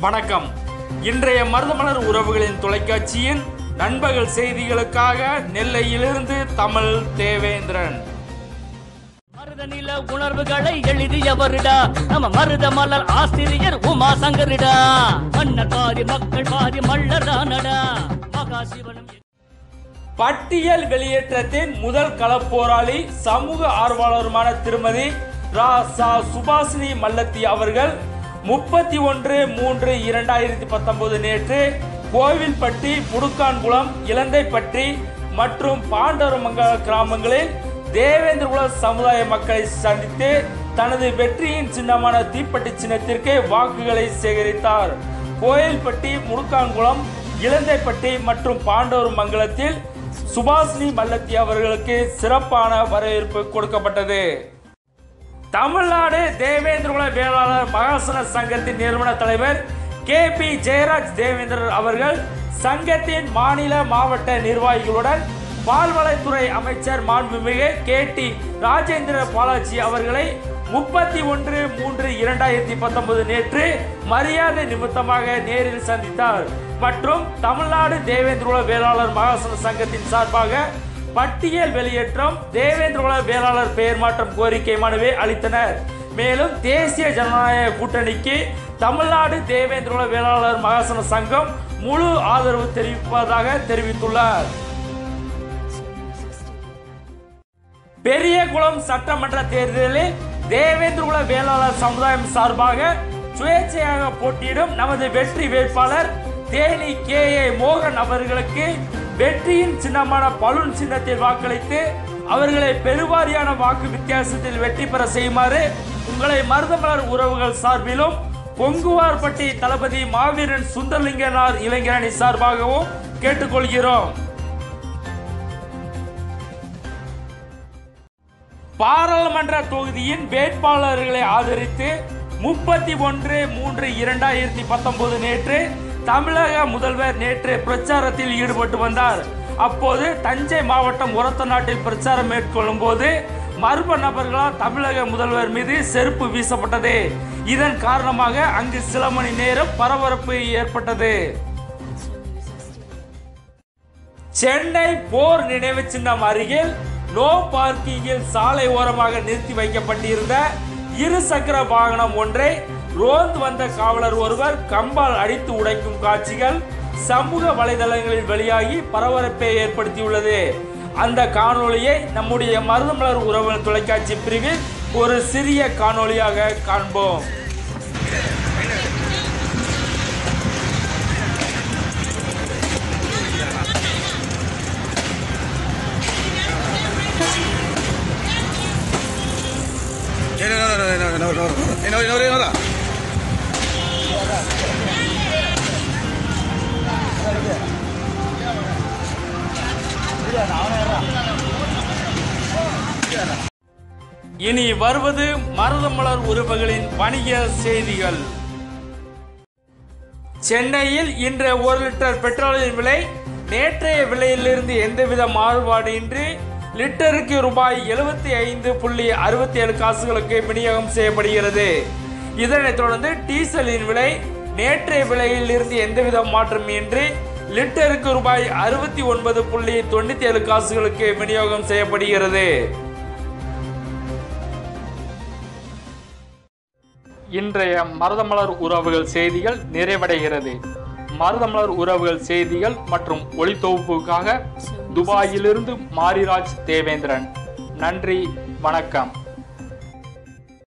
வணக்கம். இன்றைய மருதமலர் உறவுகளின் தொலைக்காட்சியின் நண்பகல் செய்திகளுக்காக நெல்லையிலிருந்து தமிழ் தேவேந்திரன். மருத நில உணர்வுகளை எழுதியவருடா. நம்ம மருத மலர் ஆசிரியர் உமா சங்கரிடா. மன்னர் பாதி மக்கள் பாதி மல்லரானடா. மகாசிவனும் பட்டியல் வெளியேற்றத்தின் முதல் களப்போராளி சமூக ஆர்வலருமான திருமதி ரா சா சுபாஷினி மல்லத்தி அவர்கள் முப்பத்தி ஒன்று மூன்று இரண்டாயிரத்தி பத்தொன்பது நேற்று கோவில்பட்டி முடுக்கான்குளம் இலந்தைப்பட்டி மற்றும் பாண்டவரமங்கல கிராமங்களில் தேவேந்திரகுல சமுதாய மக்களை சந்தித்து தனது வெற்றியின் சின்னமான தீப்பெட்டி சின்னத்திற்கு வாக்குகளை சேகரித்தார். கோயில்பட்டி முடுக்கான்குளம் இலந்தைப்பட்டி மற்றும் பாண்டவர் மங்கலத்தில் சுபாஷினி மல்லத்தி அவர்களுக்கு சிறப்பான வரவேற்பு கொடுக்கப்பட்டது. தமிழ்நாடு தேவேந்திரகுல வேளாளர் மகாசன சங்கத்தின் நிறுவன தலைவர் கே பி ஜெயராஜ் தேவேந்திரர் அவர்கள் சங்கத்தின் மாநில மாவட்ட நிர்வாகிகளுடன் பால்வளத்துறை அமைச்சர் மாண்புமிகு கே டி ராஜேந்திர பாலாஜி அவர்களை முப்பத்தி ஒன்று மூன்று இரண்டாயிரத்தி பத்தொன்பது நேற்று மரியாதை நிமித்தமாக நேரில் சந்தித்தார். மற்றும் தமிழ்நாடு தேவேந்திர வேளாளர் மகாசன சங்கத்தின் சார்பாக பட்டியல் வெளியேற்றம் தேவேந்திரகுல வேளாளர் பெயர் மாற்றம் கோரிக்கை மனுவை அளித்தனர். மேலும் தேசிய ஜனநாயக கூட்டணிக்கு தமிழ்நாடு தேவேந்திரகுல வேளாளர் மகாசன சங்கம் முழு ஆதரவு தெரிவிப்பதாக தெரிவித்துள்ளார். பெரியகுளம் சட்டமன்ற தேர்தலில் தேவேந்திரகுல வேளாளர் சமுதாயம் சார்பாக சுயேட்சையாக போட்டியிடும் நமது வெற்றி வேட்பாளர் தேனி கே ஏ மோகன் அவர்களுக்கு வெற்றியின் சின்னமான பலூன் சின்னத்தில் வாக்களித்து அவர்களை பெருவாரியான வாக்கு வித்தியாசத்தில் வெற்றி பெற செய்யுமாறு உங்களை மருதமலர் உறவுகள் சார்பிலும் பொங்குவார்பட்டி தளபதி மாவீரன் சுந்தரலிங்கனார் இளைஞரணி சார்பாகவும் கேட்டுக்கொள்கிறோம். பாராளுமன்ற தொகுதியின் வேட்பாளர்களை ஆதரித்து முப்பத்தி ஒன்று மூன்று இரண்டாயிரத்தி பத்தொன்பது நேற்று தமிழக முதல்வர் நேற்று பிரச்சாரத்தில் ஈடுபட்டு வந்தார். அப்போது தஞ்சை மாவட்டம் உரத்த நாட்டில் பிரச்சாரம் மேற்கொள்ளும் போது மர்ம நபர்களால் தமிழக முதல்வர் மீது செருப்பு வீசப்பட்டது. இதன் காரணமாக அங்கு சில மணி நேரம் பரபரப்பு ஏற்பட்டது. சென்னை போர் நினைவு சின்னம் அருகில் நோ பார்க்கிங்கில் சாலை ஓரமாக நிறுத்தி வைக்கப்பட்டிருந்த இருசக்கர வாகனம் ஒன்றை ரோந்து வந்த காவலர் ஒருவர் கம்பால் அடித்து உடைக்கும் காட்சிகள் சமூக வலைதளங்களில் வெளியாகி பரபரப்பை ஏற்படுத்தியுள்ளது அந்த காணொளியை நம்முடைய மருதமலர் உறவு தொலைக்காட்சி பிரிவில் ஒரு சிறிய காணொளியாக காண்போம் Eh, no, no, no, no, no, no, no, no, eh, no, no, no, no, no. இனி வருவது மருதமலர் உறவுகளின் வணிக செய்திகள். சென்னையில் இன்று ஒரு லிட்டர் பெட்ரோலின் விலை நேற்றைய விலையிலிருந்து எந்தவித மாறுபாடு இன்றி லிட்டருக்கு ரூபாய் எழுபத்தி ஐந்து புள்ளி அறுபத்தி ஏழு காசுகளுக்கு விநியோகம் செய்யப்படுகிறது. இதனைத் தொடர்ந்து டீசலின் விலை நேற்றைய விலையில் இருந்து எந்தவித மாற்றம் இன்றி லிட்டருக்கு ரூபாய் அறுபத்தி ஒன்பது புள்ளி தொண்ணூத்தி ஏழு காசுகளுக்கு விநியோகம் செய்யப்படுகிறது. இன்றைய மருதமலர் உறவுகள் செய்திகள் நிறைவடைகிறது. மருதமலர் உறவுகள் செய்திகள் மற்றும் ஒளித்தொகுப்புக்காக துபாயிலிருந்து மாரிராஜ் தேவேந்திரன். நன்றி வணக்கம்.